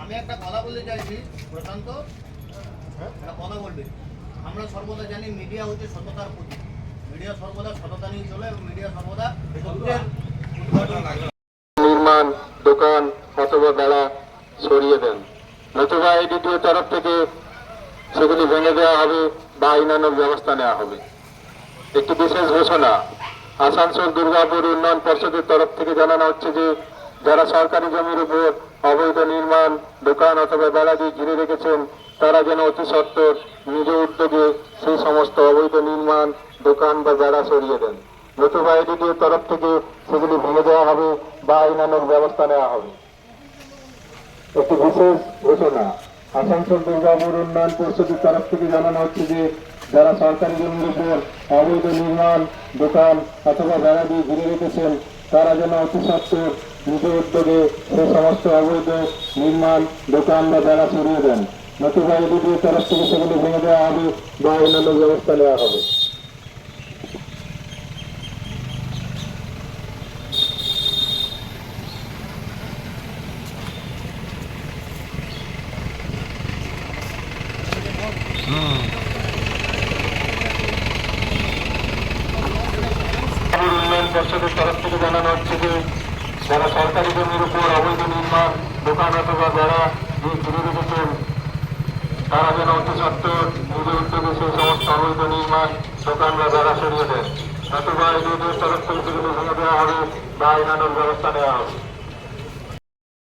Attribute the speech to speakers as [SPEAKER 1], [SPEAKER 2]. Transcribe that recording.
[SPEAKER 1] আমি একটা কথা বলতে চাইছি প্রশান্ত।
[SPEAKER 2] হ্যাঁ?
[SPEAKER 1] একটা কথা বলবি। আমরা সর্বদা জানি মিডিয়া হচ্ছে সততার প্রতীক। মিডিয়া সর্বদা সততা নিয়ে চলে এবং মিডিয়া সর্বদা
[SPEAKER 3] নির্মাণ দোকান অথবা বেড়া সরিয়ে দেন। নতুবা এডিটিও তরফ থেকে সেগুলি ভেঙে দেওয়া হবে বা আইনানুগ ব্যবস্থা নেওয়া হবে। একটি বিশেষ ঘোষণা আসানসোল দুর্গাপুর উন্নয়ন পর্ষদের তরফ থেকে জানানো হচ্ছে যে, যারা সরকারি জমির উপর অবৈধ নির্মাণ, দোকান অথবা বেড়া দিয়ে ঘিরে রেখেছেন, তারা যেন অতি সত্বর নিজ উদ্যোগে সেই সমস্ত অবৈধ নির্মাণ, দোকান বা বেড়া সরিয়ে দেন। নতুবা এডিটির তরফ থেকে সেগুলি ভেঙে দেওয়া হবে বা আইনানুগ ব্যবস্থা নেওয়া হবে। একটি বিশেষ ঘোষণা আসানসোল দুর্গাপুর উন্নয়ন পরিষদের তরফ থেকে জানানো হচ্ছে যে, যারা সরকারি জমির উপর অবৈধ নির্মাণ দোকান অথবা বেড়া দিয়ে ঘিরে রেখেছেন, তারা যেন অতি সত্ত্বের নিজ উদ্যোগে সে সমস্ত অবৈধ নির্মাণ দোকান বা বেড়া সরিয়ে দেন। নতুবা এদিকে তরফ থেকে সেগুলি ভেঙে দেওয়া হবে বা অন্যান্য ব্যবস্থা নেওয়া হবে। উন্নয়ন পর্ষদের তরফ থেকে জানানো হচ্ছে যে, যারা সরকারি জমির উপর অবৈধ নির্মাণ, দোকান অথবা যারা দিয়ে ঘিরে রেখেছেন, তারা যেন অতি সত্ত্বর নিজ উদ্যোগে সেই সমস্ত অবৈধ নির্মাণ, দোকান যারা সরিয়ে দেন। নতুবা এদের তরফ থেকে দেওয়া হবে বা আইনানুর ব্যবস্থা নেওয়া হবে।